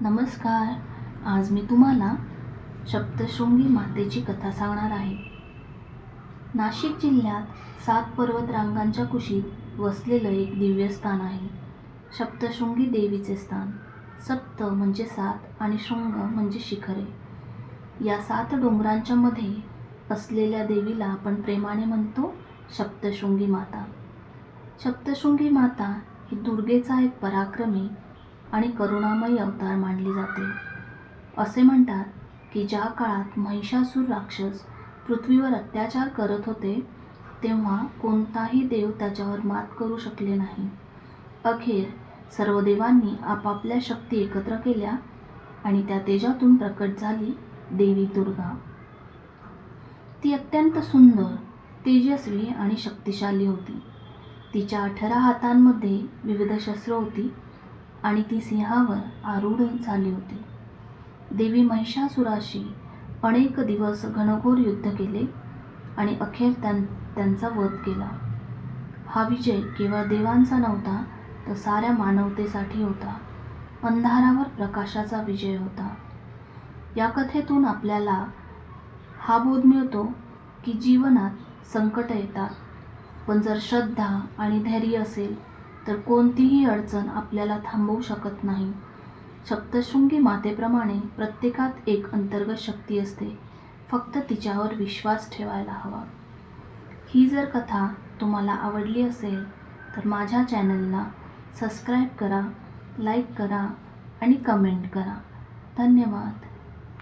नमस्कार आज मी तुम्हाला सप्तशृंगी मातेची कथा सांगणार आहे. नाशिक जिल्ह्यात सात पर्वत रांगांच्या कुशीत वसलेलं एक दिव्य स्थान आहे. सप्तशृंगी देवीचे स्थान. सप्त म्हणजे सात आणि शृंग म्हणजे शिखरे. या सात डोंगरांच्या मध्ये असलेल्या देवीला आपण प्रेमाने म्हणतो सप्तशृंगी माता. सप्तशृंगी माता ही दुर्गेचा एक पराक्रमी आणि करुणामयी अवतार मानली जाते. असे म्हणतात की ज्या काळात महिषासूर राक्षस पृथ्वीवर अत्याचार करत होते तेव्हा कोणताही देव त्याच्यावर मात करू शकले नाही. अखेर सर्व देवांनी आपापल्या शक्ती एकत्र केल्या आणि त्या तेजातून प्रकट झाली देवी दुर्गा. ती अत्यंत सुंदर तेजस्वी आणि शक्तिशाली होती. तिच्या अठरा हातांमध्ये विविध शस्त्र होती. आणि ती सिंहावर आरूढ झाली होती. देवी महिषासुराशी अनेक दिवस घनघोर युद्ध केले आणि अखेर त्यां त्यांचा वध केला. हा विजय केवळ देवांचा नव्हता तर साऱ्या मानवतेसाठी होता. अंधारावर प्रकाशाचा विजय होता. या कथेतून आपल्याला हा बोध मिळतो की जीवनात संकट येतात पण जर श्रद्धा आणि धैर्य असेल तर कोणतीही अडचण आपल्याला थांबवू शकत नाही. सप्तशृंगी मातेप्रमाणे प्रत्येकात एक अंतर्गत शक्ती असते. फक्त तिच्यावर विश्वास ठेवायला हवा. ही जर कथा तुम्हाला आवडली असेल तर माझ्या चॅनलला सबस्क्राईब करा लाईक करा आणि कमेंट करा. धन्यवाद.